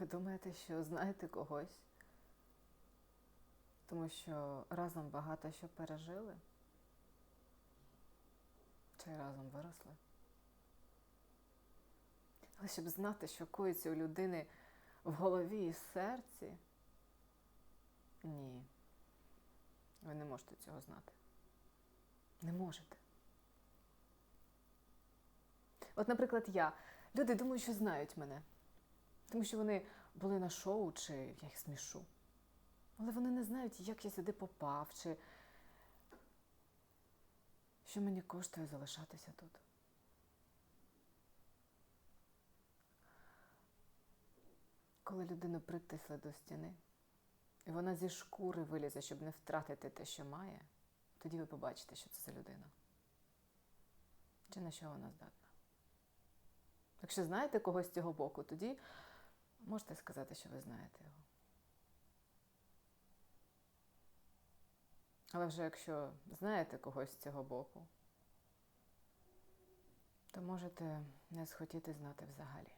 Ви думаєте, що знаєте когось? Тому що разом багато що пережили? Чи разом виросли? Але щоб знати, що коїться у людини в голові і серці, ні. Ви не можете цього знати. Не можете. От, наприклад, я. Люди думають, що знають мене. Тому що вони були на шоу, чи я їх смішу. Але вони не знають, як я сюди попав, чи що мені коштує залишатися тут. Коли людину притисли до стіни, і вона зі шкури вилізе, щоб не втратити те, що має, тоді ви побачите, що це за людина. Чи на що вона здатна. Якщо знаєте когось з цього боку, тоді можете сказати, що ви знаєте його. Але вже якщо знаєте когось з цього боку, то можете не схотіти знати взагалі.